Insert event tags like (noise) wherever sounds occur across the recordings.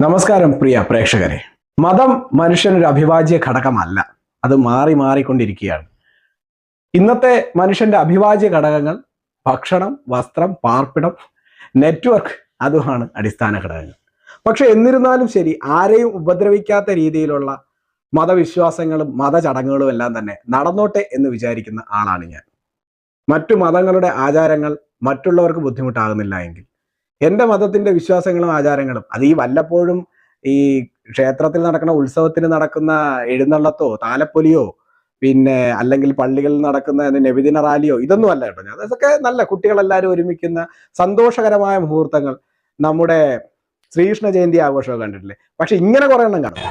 നമസ്കാരം പ്രിയ പ്രേക്ഷകരെ. മതം മനുഷ്യനൊരു അഭിവാജ്യ ഘടകമല്ല. അത് മാറി മാറിക്കൊണ്ടിരിക്കുകയാണ്. ഇന്നത്തെ മനുഷ്യന്റെ അഭിവാജ്യ ഘടകങ്ങൾ ഭക്ഷണം വസ്ത്രം പാർപ്പിടം നെറ്റ്വർക്ക് അതുമാണ് അടിസ്ഥാന ഘടകങ്ങൾ. പക്ഷെ എന്നിരുന്നാലും ശരി ആരെയും ഉപദ്രവിക്കാത്ത രീതിയിലുള്ള മതവിശ്വാസങ്ങളും മതചടങ്ങുകളും എല്ലാം തന്നെ നടന്നോട്ടെ എന്ന് വിചാരിക്കുന്ന ആളാണ് ഞാൻ. മറ്റു മതങ്ങളുടെ ആചാരങ്ങൾ മറ്റുള്ളവർക്ക് ബുദ്ധിമുട്ടാകുന്നില്ല എങ്കിൽ എന്റെ മതത്തിന്റെ വിശ്വാസങ്ങളും ആചാരങ്ങളും. അത് ഈ വല്ലപ്പോഴും ഈ ക്ഷേത്രത്തിൽ നടക്കുന്ന ഉത്സവത്തിന് നടക്കുന്ന എഴുന്നള്ളത്തോ താലപ്പൊലിയോ പിന്നെ അല്ലെങ്കിൽ പള്ളികളിൽ നടക്കുന്ന നെബിദിന റാലിയോ ഇതൊന്നും അല്ല കേട്ടോ. ഞാൻ അതൊക്കെ നല്ല കുട്ടികളെല്ലാവരും ഒരുമിക്കുന്ന സന്തോഷകരമായ മുഹൂർത്തങ്ങൾ നമ്മുടെ ശ്രീകൃഷ്ണ ജയന്തി ആഘോഷമൊക്കെ കണ്ടിട്ടില്ലേ? പക്ഷെ ഇങ്ങനെ കുറെ എണ്ണം കാണും.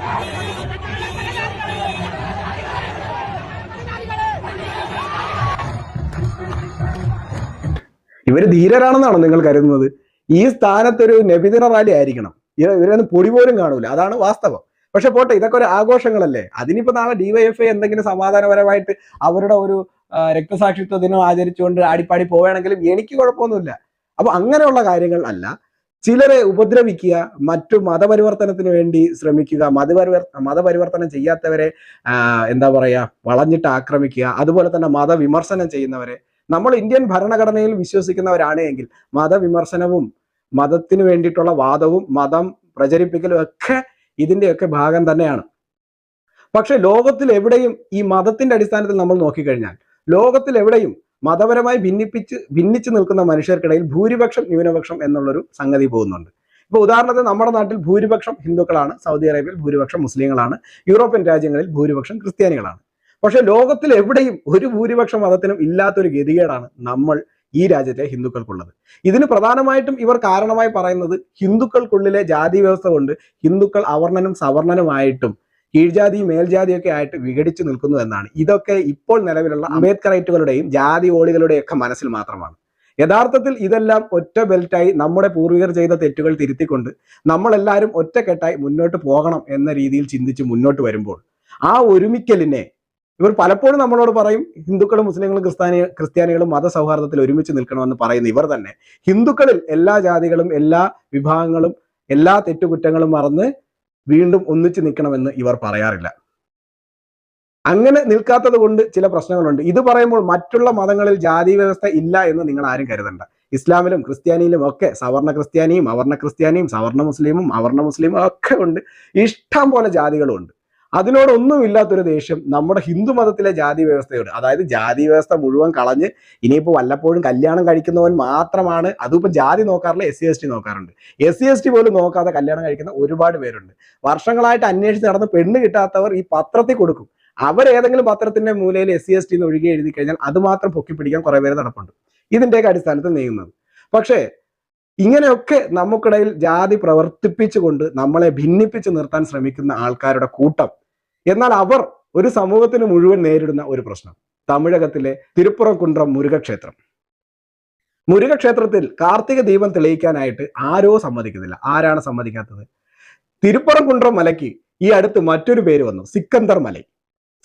ഇവർ ധീരരാണെന്നാണോ നിങ്ങൾ കരുതുന്നത്? ഈ സ്ഥാനത്തൊരു നബിദിന റാലി ആയിരിക്കണം. ഇവരൊന്നും പൊടി പോലും കാണൂല. അതാണ് വാസ്തവം. പക്ഷെ പോട്ടെ ഇതൊക്കെ ഒരു ആഘോഷങ്ങളല്ലേ? അതിനിപ്പോ നാളെ ഡിവൈഎഫ്ഐ എന്തെങ്കിലും സമാധാനപരമായിട്ട് അവരുടെ ഒരു രക്തസാക്ഷിത്വ ദിനം ആചരിച്ചുകൊണ്ട് ആടിപ്പാടി പോവുകയാണെങ്കിലും എനിക്ക് കുഴപ്പമൊന്നുമില്ല. അപ്പൊ അങ്ങനെയുള്ള കാര്യങ്ങൾ അല്ല. ചിലരെ ഉപദ്രവിക്കുക മറ്റു മതപരിവർത്തനത്തിന് വേണ്ടി ശ്രമിക്കുക മതപരിവർ മതപരിവർത്തനം ചെയ്യാത്തവരെ എന്താ പറയുക വളഞ്ഞിട്ട് ആക്രമിക്കുക അതുപോലെ തന്നെ മതവിമർശനം ചെയ്യുന്നവരെ. നമ്മൾ ഇന്ത്യൻ ഭരണഘടനയിൽ വിശ്വസിക്കുന്നവരാണ് എങ്കിൽ മതവിമർശനവും മതത്തിന് വേണ്ടിയിട്ടുള്ള വാദവും മതം പ്രചരിപ്പിക്കലും ഒക്കെ ഇതിന്റെയൊക്കെ ഭാഗം തന്നെയാണ്. പക്ഷെ ലോകത്തിൽ എവിടെയും ഈ മതത്തിന്റെ അടിസ്ഥാനത്തിൽ നമ്മൾ നോക്കിക്കഴിഞ്ഞാൽ ലോകത്തിൽ എവിടെയും മതപരമായി ഭിന്നിപ്പിച്ച് ഭിന്നിച്ചു നിൽക്കുന്ന മനുഷ്യർക്കിടയിൽ ഭൂരിപക്ഷം ന്യൂനപക്ഷം എന്നുള്ളൊരു സംഗതി പോകുന്നുണ്ട്. ഇപ്പൊ ഉദാഹരണത്തിന് നമ്മുടെ നാട്ടിൽ ഭൂരിപക്ഷം ഹിന്ദുക്കളാണ് സൗദി അറേബ്യയിൽ ഭൂരിപക്ഷം മുസ്ലിങ്ങളാണ് യൂറോപ്യൻ രാജ്യങ്ങളിൽ ഭൂരിപക്ഷം ക്രിസ്ത്യാനികളാണ്. പക്ഷെ ലോകത്തിൽ എവിടെയും ഒരു ഭൂരിപക്ഷ മതത്തിനും ഇല്ലാത്തൊരു ഗതികേടാണ് നമ്മൾ ഈ രാജ്യത്തെ ഹിന്ദുക്കൾക്കുള്ളത്. ഇതിന് പ്രധാനമായിട്ടും ഇവർ കാരണമായി പറയുന്നത് ഹിന്ദുക്കൾക്കുള്ളിലെ ജാതി വ്യവസ്ഥ കൊണ്ട് ഹിന്ദുക്കൾ അവർണനും സവർണനുമായിട്ടും കീഴ്ജാതി മേൽജാതിയൊക്കെ ആയിട്ട് വിഘടിച്ചു നിൽക്കുന്നു എന്നാണ്. ഇതൊക്കെ ഇപ്പോൾ നിലവിലുള്ള അംബേദ്കറൈറ്റുകളുടെയും ജാതി ഓളികളുടെയും ഒക്കെ മനസ്സിൽ മാത്രമാണ്. യഥാർത്ഥത്തിൽ ഇതെല്ലാം ഒറ്റ ബെൽറ്റായി നമ്മുടെ പൂർവികർ ചെയ്ത തെറ്റുകൾ തിരുത്തിക്കൊണ്ട് നമ്മളെല്ലാവരും ഒറ്റക്കെട്ടായി മുന്നോട്ട് പോകണം എന്ന രീതിയിൽ ചിന്തിച്ച് മുന്നോട്ട് വരുമ്പോൾ ആ ഒരുമിക്കലിനെ ഇവർ പലപ്പോഴും നമ്മളോട് പറയും ഹിന്ദുക്കളും മുസ്ലിങ്ങളും ക്രിസ്ത്യാനി ക്രിസ്ത്യാനികളും മതസൗഹാർദ്ദത്തിൽ ഒരുമിച്ച് നിൽക്കണമെന്ന് പറയുന്ന ഇവർ തന്നെ. ഹിന്ദുക്കളിൽ എല്ലാ ജാതികളും എല്ലാ വിഭാഗങ്ങളും എല്ലാ തെറ്റുകുറ്റങ്ങളും മറന്ന് വീണ്ടും ഒന്നിച്ചു നിൽക്കണമെന്ന് ഇവർ പറയാറില്ല. അങ്ങനെ നിൽക്കാത്തത് കൊണ്ട് ചില പ്രശ്നങ്ങളുണ്ട്. ഇത് പറയുമ്പോൾ മറ്റുള്ള മതങ്ങളിൽ ജാതി വ്യവസ്ഥ ഇല്ല എന്ന് നിങ്ങൾ ആരും കരുതണ്ട. ഇസ്ലാമിലും ക്രിസ്ത്യാനിയിലും ഒക്കെ സവർണ ക്രിസ്ത്യാനിയും അവർണ ക്രിസ്ത്യാനിയും സവർണ മുസ്ലിമും അവർണ മുസ്ലിമും ഒക്കെ ഉണ്ട്. ഇഷ്ടം പോലെ ജാതികളും ഉണ്ട്. അതിനോടൊന്നും ഇല്ലാത്തൊരു ദേഷ്യം നമ്മുടെ ഹിന്ദു മതത്തിലെ ജാതി വ്യവസ്ഥയോട്. അതായത് ജാതി വ്യവസ്ഥ മുഴുവൻ കളഞ്ഞ് ഇനിയിപ്പോൾ വല്ലപ്പോഴും കല്യാണം കഴിക്കുന്നവൻ മാത്രമാണ്. അതിപ്പോൾ ജാതി നോക്കാറില്ല എസ് സി എസ് ടി നോക്കാറുണ്ട്. എസ് സി എസ് ടി പോലും നോക്കാതെ കല്യാണം കഴിക്കുന്ന ഒരുപാട് പേരുണ്ട്. വർഷങ്ങളായിട്ട് അന്വേഷിച്ച് നടന്ന് പെണ്ണ് കിട്ടാത്തവർ ഈ പത്രത്തിൽ കൊടുക്കും. അവർ ഏതെങ്കിലും പത്രത്തിന്റെ മൂലയിൽ എസ് സി എസ് ടി ഒഴികെ എഴുതി കഴിഞ്ഞാൽ അത് മാത്രം പൊക്കിപ്പിടിക്കാൻ കുറേ പേര് നടപ്പുണ്ട്. ഇതിന്റെയൊക്കെ അടിസ്ഥാനത്തിൽ നീങ്ങുന്നത്. പക്ഷേ ഇങ്ങനെയൊക്കെ നമുക്കിടയിൽ ജാതി പ്രവർത്തിപ്പിച്ചുകൊണ്ട് നമ്മളെ ഭിന്നിപ്പിച്ച് നിർത്താൻ ശ്രമിക്കുന്ന ആൾക്കാരുടെ കൂട്ടം എന്നാൽ അവർ ഒരു സമൂഹത്തിന് മുഴുവൻ നേരിടുന്ന ഒരു പ്രശ്നം. തമിഴകത്തിലെ തിരുപ്പുറക്കുണ്ട്രം മുരുകക്ഷേത്രം. മുരുകക്ഷേത്രത്തിൽ കാർത്തിക ദീപം തെളിയിക്കാനായിട്ട് ആരോ സമ്മതിക്കുന്നില്ല. ആരാണ് സമ്മതിക്കാത്തത്? തിരുപ്പുറക്കുണ്ട്രം മലയ്ക്ക് ഈ അടുത്ത് മറ്റൊരു പേര് വന്നു. സിക്കന്ദർ മല.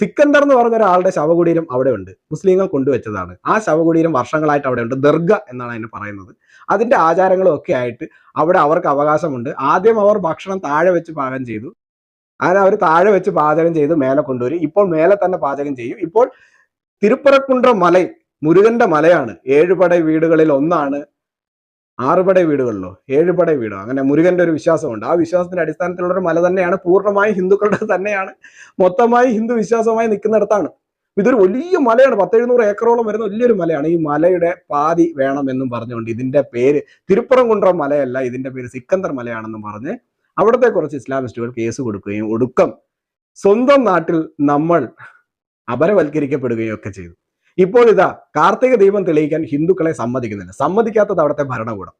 സിക്കന്ദർ എന്ന് പറഞ്ഞ ഒരാളുടെ ശവകുടീരം അവിടെ ഉണ്ട് മുസ്ലിങ്ങൾ കൊണ്ടുവച്ചതാണ്. ആ ശവകുടീരം വർഷങ്ങളായിട്ട് അവിടെ ഉണ്ട് ദർഗ എന്നാണ് അതിന് പറയുന്നത്. അതിന്റെ ആചാരങ്ങളും ഒക്കെ ആയിട്ട് അവിടെ അവർക്ക് അവകാശമുണ്ട്. ആദ്യം അവർ ഭക്ഷണം താഴെ വെച്ച് പാകം ചെയ്തു. അങ്ങനെ അവർ താഴെ വെച്ച് പാചകം ചെയ്ത് മേലെ കൊണ്ടുവരും. ഇപ്പോൾ മേലെ തന്നെ പാചകം ചെയ്യും. ഇപ്പോൾ തിരുപ്പറക്കുണ്ട്ര മല മുരുകന്റെ മലയാണ്. ഏഴുപട വീടുകളിൽ ഒന്നാണ്. ആറുപട വീടുകളിലോ? ഏഴുപട വീടോ? അങ്ങനെ മുരുകന്റെ ഒരു വിശ്വാസമുണ്ട്. ആ വിശ്വാസത്തിന്റെ അടിസ്ഥാനത്തിലുള്ള ഒരു മല തന്നെയാണ്. പൂർണമായും ഹിന്ദുക്കളുടെ (laughs) തന്നെയാണ്. മൊത്തമായി ഹിന്ദു വിശ്വാസമായി നിൽക്കുന്നിടത്താണ്. ഇതൊരു വലിയ മലയാണ്. പത്തെഴുന്നൂറ് ഏക്കറോളം വരുന്ന വലിയൊരു മലയാണ്. ഈ മലയുടെ പാതി വേണമെന്നും പറഞ്ഞുകൊണ്ട് ഇതിന്റെ പേര് തിരുപ്പുറംകുണ്ട്രം മലയല്ല. ഇതിന്റെ പേര് സിക്കന്ദർ മലയാണെന്നും പറഞ്ഞ് അവിടുത്തെ കുറച്ച് ഇസ്ലാമിസ്റ്റുകൾ കേസ് കൊടുക്കുകയും ഒടുക്കം സ്വന്തം നാട്ടിൽ നമ്മൾ അപരവൽക്കരിക്കപ്പെടുകയും ഒക്കെ ചെയ്തു. ഇപ്പോൾ ഇതാ കാർത്തിക ദീപം തെളിയിക്കാൻ ഹിന്ദുക്കളെ സമ്മതിക്കുന്നില്ല. സമ്മതിക്കാത്തത് അവിടുത്തെ ഭരണകൂടം.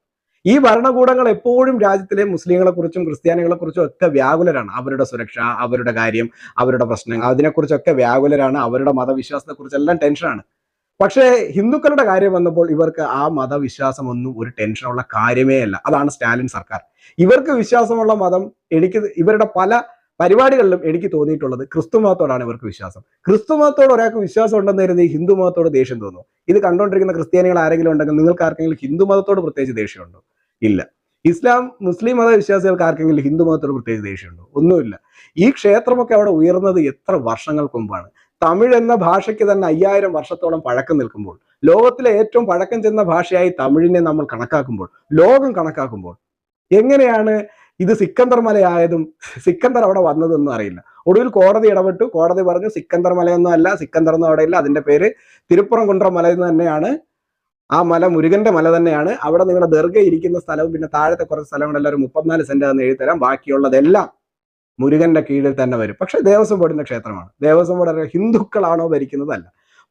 ഈ ഭരണകൂടങ്ങൾ എപ്പോഴും രാജ്യത്തിലെ മുസ്ലിങ്ങളെ കുറിച്ചും ക്രിസ്ത്യാനികളെ കുറിച്ചും ഒക്കെ വ്യാകുലരാണ്. അവരുടെ സുരക്ഷ അവരുടെ കാര്യം അവരുടെ പ്രശ്നങ്ങൾ അതിനെക്കുറിച്ചൊക്കെ വ്യാകുലരാണ്. അവരുടെ മതവിശ്വാസത്തെ കുറിച്ചെല്ലാം ടെൻഷനാണ് പക്ഷേ ഹിന്ദുക്കളുടെ കാര്യം വന്നപ്പോൾ ഇവർക്ക് ആ മതവിശ്വാസമൊന്നും ഒരു ടെൻഷനുള്ള കാര്യമേ അല്ല. അതാണ് സ്റ്റാലിൻ സർക്കാർ. ഇവർക്ക് വിശ്വാസമുള്ള മതം എനിക്ക് ഇവരുടെ പല പരിപാടികളിലും എനിക്ക് തോന്നിയിട്ടുള്ളത് ക്രിസ്തു മതത്തോടാണ് ഇവർക്ക് വിശ്വാസം. ക്രിസ്തു മതത്തോട് ഒരാൾക്ക് വിശ്വാസം ഉണ്ടെന്ന് കരുതി ഹിന്ദു മതത്തോട് ദേഷ്യം തോന്നുന്നു. ഇത് കണ്ടുകൊണ്ടിരിക്കുന്ന ക്രിസ്ത്യാനികൾ ആരെങ്കിലും ഉണ്ടെങ്കിൽ നിങ്ങൾക്ക് ആർക്കെങ്കിലും ഹിന്ദു മതത്തോട് പ്രത്യേകിച്ച് ദേഷ്യമുണ്ടോ? ഇല്ല. ഇസ്ലാം മുസ്ലിം മത വിശ്വാസികൾക്ക് ആർക്കെങ്കിലും ഹിന്ദു മതത്തോട് പ്രത്യേകിച്ച് ദേഷ്യമുണ്ടോ? ഒന്നുമില്ല. ഈ ക്ഷേത്രമൊക്കെ അവിടെ ഉയർന്നത് എത്ര വർഷങ്ങൾക്ക് മുമ്പാണ്. തമിഴ് എന്ന ഭാഷയ്ക്ക് തന്നെ അയ്യായിരം വർഷത്തോളം പഴക്കം നിൽക്കുമ്പോൾ ലോകത്തിലെ ഏറ്റവും പഴക്കം ചെന്ന ഭാഷയായി തമിഴിനെ നമ്മൾ കണക്കാക്കുമ്പോൾ ലോകം കണക്കാക്കുമ്പോൾ എങ്ങനെയാണ് ഇത് സിക്കന്ദർ മലയായതും സിക്കന്ദർ അവിടെ വന്നതെന്നും അറിയില്ല. ഒടുവിൽ കോടതി ഇടപെട്ടു. കോടതി പറഞ്ഞു സിക്കന്ദർ മലയൊന്നും അല്ല സിക്കന്ദർ ഒന്നും അവിടെ ഇല്ല. അതിന്റെ പേര് തിരുപ്പുറം കുണ്ട്ര മല എന്ന് തന്നെയാണ്. ആ മല മുരുകന്റെ മല തന്നെയാണ്. അവിടെ നിങ്ങളുടെ ദീർഘ ഇരിക്കുന്ന സ്ഥലവും പിന്നെ താഴത്തെ കുറച്ച് സ്ഥലങ്ങളെല്ലാം ഒരു മുപ്പത്തിനാല് സെന്റ് എന്ന് എഴുതി തരാം ബാക്കിയുള്ളതെല്ലാം മുരുകന്റെ കീഴിൽ തന്നെ വരും. പക്ഷെ ദേവസ്വം ബോർഡിന്റെ ക്ഷേത്രമാണ്. ദേവസ്വം ബോർഡ് ഹിന്ദുക്കളാണോ ഭരിക്കുന്നതല്ല.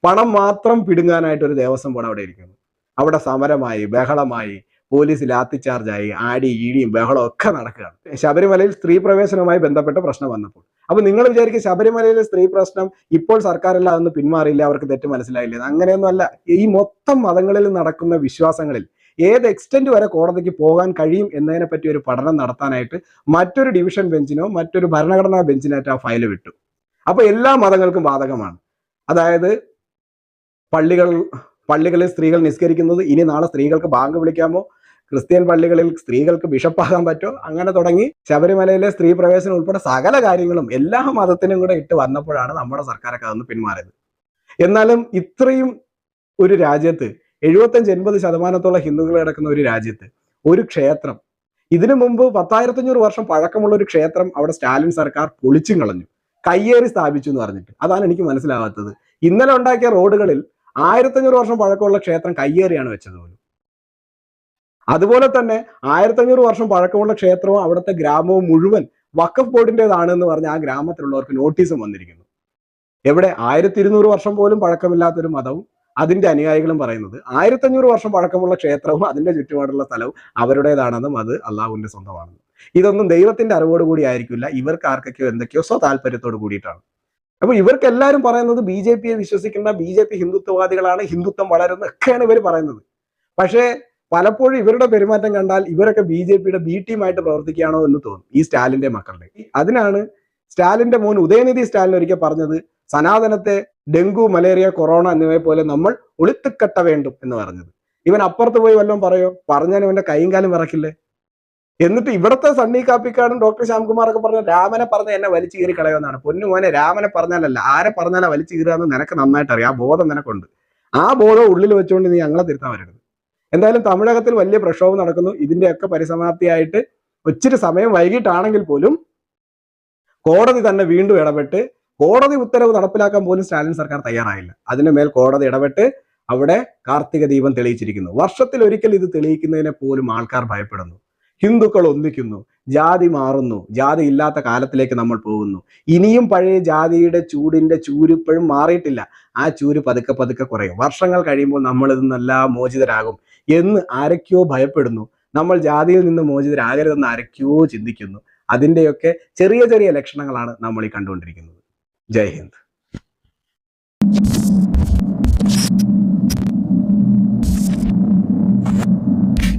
പണം മാത്രം പിടുങ്ങാനായിട്ട് ഒരു ദേവസ്വം ബോർഡ് അവിടെ ഇരിക്കുന്നു. അവിടെ സമരമായി ബഹളമായി പോലീസ് ലാത്തിച്ചാർജായി ആടി ഈടിയും ബഹളം ഒക്കെ നടക്കുകയാണ്. ശബരിമലയിൽ സ്ത്രീ പ്രവേശനവുമായി ബന്ധപ്പെട്ട പ്രശ്നം വന്നപ്പോൾ. അപ്പൊ നിങ്ങൾ വിചാരിക്കും ശബരിമലയിലെ സ്ത്രീ പ്രശ്നം ഇപ്പോൾ സർക്കാരല്ല അതൊന്ന് പിന്മാറിയില്ല അവർക്ക് തെറ്റ് മനസ്സിലായില്ല അങ്ങനെയൊന്നും അല്ല ഈ മൊത്തം മതങ്ങളിൽ നടക്കുന്ന വിശ്വാസങ്ങളിൽ ഏത് എക്സ്റ്റെന്റ് വരെ കോടതിക്ക് പോകാൻ കഴിയും എന്നതിനെ പറ്റി ഒരു പഠനം നടത്താനായിട്ട് മറ്റൊരു ഡിവിഷൻ ബെഞ്ചിനോ മറ്റൊരു ഭരണഘടനാ ബെഞ്ചിനായിട്ട് ആ ഫയൽ വിട്ടു. അപ്പൊ എല്ലാ മതങ്ങൾക്കും ബാധകമാണ്. അതായത് പള്ളികൾ പള്ളികളിൽ സ്ത്രീകൾ നിസ്കരിക്കുന്നത് ഇനി നാളെ സ്ത്രീകൾക്ക് ബാങ്ക് വിളിക്കാമോ? ക്രിസ്ത്യൻ പള്ളികളിൽ സ്ത്രീകൾക്ക് ബിഷപ്പാകാൻ പറ്റോ? അങ്ങനെ തുടങ്ങി ശബരിമലയിലെ സ്ത്രീ പ്രവേശനം ഉൾപ്പെടെ സകല കാര്യങ്ങളും എല്ലാ മതത്തിനും കൂടെ ഇട്ട് വന്നപ്പോഴാണ് നമ്മുടെ സർക്കാരൊക്കെ അതൊന്ന് പിന്മാറിയത്. എന്നാലും ഇത്രയും ഒരു രാജ്യത്ത് എഴുപത്തഞ്ച് എൺപത് ശതമാനത്തോളം ഹിന്ദുക്കൾ കിടക്കുന്ന ഒരു രാജ്യത്ത് ഒരു ക്ഷേത്രം. ഇതിനു മുമ്പ് പത്തായിരത്തഞ്ഞൂറ് വർഷം പഴക്കമുള്ള ഒരു ക്ഷേത്രം അവിടെ സ്റ്റാലിൻ സർക്കാർ പൊളിച്ചും കളഞ്ഞു. കയ്യേറി സ്ഥാപിച്ചു എന്ന് പറഞ്ഞിട്ട്. അതാണ് എനിക്ക് മനസ്സിലാവാത്തത്. ഇന്നലെ ഉണ്ടാക്കിയ റോഡുകളിൽ ആയിരത്തഞ്ഞൂറ് വർഷം പഴക്കമുള്ള ക്ഷേത്രം കയ്യേറിയാണ് വെച്ചത് പോലും. അതുപോലെ തന്നെ ആയിരത്തഞ്ഞൂറ് വർഷം പഴക്കമുള്ള ക്ഷേത്രവും അവിടുത്തെ ഗ്രാമവും മുഴുവൻ വഖഫ് ബോർഡിന്റെതാണ് എന്ന് പറഞ്ഞ ആ ഗ്രാമത്തിലുള്ളവർക്ക് നോട്ടീസും വന്നിരിക്കുന്നു. എവിടെ ആയിരത്തി ഇരുന്നൂറ് വർഷം പോലും പഴക്കമില്ലാത്തൊരു മതവും അതിന്റെ അനുയായികളും പറയുന്നത്. ആയിരത്തഞ്ഞൂറ് വർഷം പഴക്കമുള്ള ക്ഷേത്രവും അതിന്റെ ചുറ്റുപാടുള്ള സ്ഥലവും അവരുടേതാണെന്നും അത് അള്ളാഹുവിന്റെ സ്വന്തമാണെന്നും. ഇതൊന്നും ദൈവത്തിന്റെ അറിവോട് കൂടി ആയിരിക്കില്ല. ഇവർക്ക് ആർക്കൊക്കെയോ എന്തൊക്കെയോ സ്വ താല്പര്യത്തോട് കൂടിയിട്ടാണ്. അപ്പൊ ഇവർക്ക് എല്ലാവരും പറയുന്നത് ബി ജെ പിയെ വിശ്വസിക്കുന്ന ബി ജെ പി ഹിന്ദുത്വവാദികളാണ് ഹിന്ദുത്വം വളരുന്നത് ഒക്കെയാണ് ഇവർ പറയുന്നത്. പക്ഷേ പലപ്പോഴും ഇവരുടെ പെരുമാറ്റം കണ്ടാൽ ഇവരൊക്കെ ബി ജെ പിയുടെ ബി ടീമായിട്ട് പ്രവർത്തിക്കുകയാണോ എന്ന് തോന്നും. ഈ സ്റ്റാലിന്റെ മക്കളുടെ. അതിനാണ് സ്റ്റാലിന്റെ മോൻ ഉദയനിധി സ്റ്റാലിൻ ഒരിക്കൽ പറഞ്ഞത് സനാതനത്തെ ഡെങ്കു മലേറിയ കൊറോണ എന്നിവയെ പോലെ നമ്മൾ ഒളിത്തുക്കട്ട വേണ്ടും എന്ന് പറഞ്ഞത്. ഇവൻ അപ്പുറത്ത് പോയി വല്ലതും പറയോ? പറഞ്ഞാൽ ഇവന്റെ കൈയും കാലും വിറക്കില്ലേ? എന്നിട്ട് ഇവിടുത്തെ സണ്ണി കാപ്പിക്കാടും ഡോക്ടർ ശ്യാംകുമാറൊക്കെ പറഞ്ഞ രാമനെ പറഞ്ഞ എന്നെ വലിച്ചു കീറി കളയുമെന്നാണ്. പൊന്നു മോനെ രാമനെ പറഞ്ഞാലല്ല ആരെ പറഞ്ഞാലാ വലിച്ചു കീറുക നിനക്ക് നന്നായിട്ട് അറിയാം ആ ബോധം നിനക്കുണ്ട്. ആ ബോധം ഉള്ളിൽ വെച്ചുകൊണ്ട് നീ ഞങ്ങളെ തിരുത്താൻ വരരുത്. എന്തായാലും തമിഴകത്തിൽ വലിയ പ്രക്ഷോഭം നടക്കുന്നു. ഇതിന്റെയൊക്കെ പരിസമാപ്തിയായിട്ട് ഒത്തിരി സമയം വൈകിട്ടാണെങ്കിൽ പോലും കോടതി തന്നെ വീണ്ടും ഇടപെട്ട് കോടതി ഉത്തരവ് നടപ്പിലാക്കാൻ പോലും സ്റ്റാലിൻ സർക്കാർ തയ്യാറായില്ല. അതിനു മേൽ കോടതി ഇടപെട്ട് അവിടെ കാർത്തിക ദീപം തെളിയിച്ചിരിക്കുന്നു. വർഷത്തിൽ ഒരിക്കൽ ഇത് തെളിയിക്കുന്നതിനെ പോലും ആൾക്കാർ ഭയപ്പെടുന്നു. ഹിന്ദുക്കൾ ഒന്നിക്കുന്നു ജാതി മാറുന്നു ജാതി ഇല്ലാത്ത കാലത്തിലേക്ക് നമ്മൾ പോകുന്നു. ഇനിയും പഴയ ജാതിയുടെ ചൂടിന്റെ ചൂരിപ്പോഴും മാറിയിട്ടില്ല. ആ ചൂര് പതുക്കെ പതുക്കെ കുറയും. വർഷങ്ങൾ കഴിയുമ്പോൾ നമ്മൾ ഇതെന്നെല്ലാം മോചിതരാകും എന്ന് ആരൊക്കെയോ ഭയപ്പെടുന്നു. നമ്മൾ ജാതിയിൽ നിന്ന് മോചിതരാകരുതെന്ന് ആരൊക്കെയോ ചിന്തിക്കുന്നു. അതിന്റെയൊക്കെ ചെറിയ ചെറിയ ലക്ഷണങ്ങളാണ് നമ്മൾ ഈ കണ്ടുകൊണ്ടിരിക്കുന്നത്. ജയ് ഹിന്ദ്